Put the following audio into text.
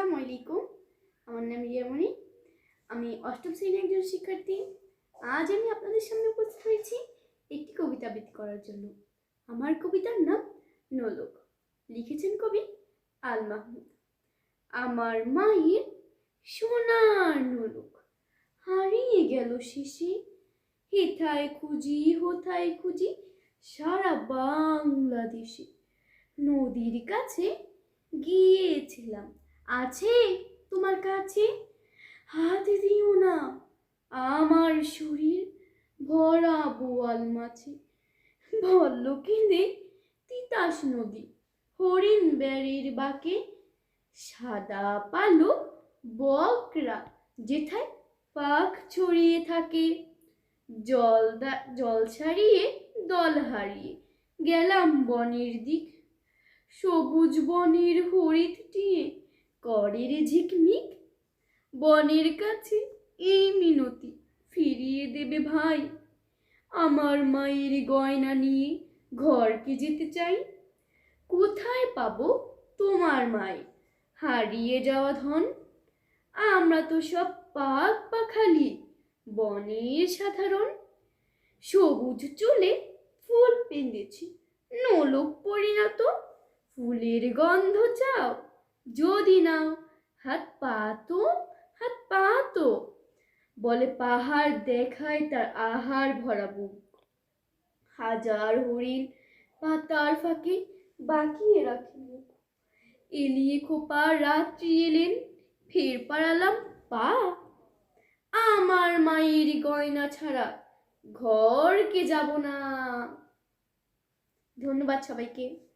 আসসালামু আলাইকুম। আমার নাম রিয়ামণি। আমি অষ্টম শ্রেণির একজন শিক্ষার্থী। আজ আমি আপনাদের সামনে উপস্থিত হয়েছি একটি কবিতা আবৃত্তি করার জন্য। আমার কবিতার নাম নোলক। লিখেছেন কবি আল মাহমুদ। আমার মায়ের সোনার নোলক হারিয়ে গেল শেষে। হেথায় খুঁজি হোথায় খুঁজি সারা বাংলাদেশে। নদীর কাছে গিয়েছিলাম আছে তোমার কাছে? হাত দিও না। আমার শরীর ভরা বোয়াল মাছে। ভল্ল কেঁদে তিতাস নদী। হরিণ বেড়ির বাঁকে সাদা পালক বকরা, যেথায় পাখ ছড়িয়ে থাকে। জল জল ছাড়িয়ে দল হারিয়ে গেলাম বনের দিক। সবুজ বনের হরিৎ টিয়ে করের ঝিকমিক, বনের কাছে এই মিনতি ফিরিয়ে দেবে ভাই। আমার মায়ের গয়না নিয়ে ঘরকে যেতে চাই, কোথায় পাবো তোমার মায়? হারিয়ে যাওয়া ধন, আমরা তো সব পাক পাখালি, বনের সাধারণ। সবুজ চুলে ফুল পেঁধেছি নোলক পরিণত, ফুলের গন্ধ চাও যদি নাও, হাত পাতো হাত পাতো বলে পাহাড় দেখায় তার আহার ভরা বুক। হাজার হরিণ পাতার ফাঁকে বাকিয়ে রাখে এলিয়ে খোপা রাত্রি এলেন, ফের পাড়ালাম পা। আমার মায়ের গয়না ছাড়া ঘরকে যাব না। ধন্যবাদ সবাইকে।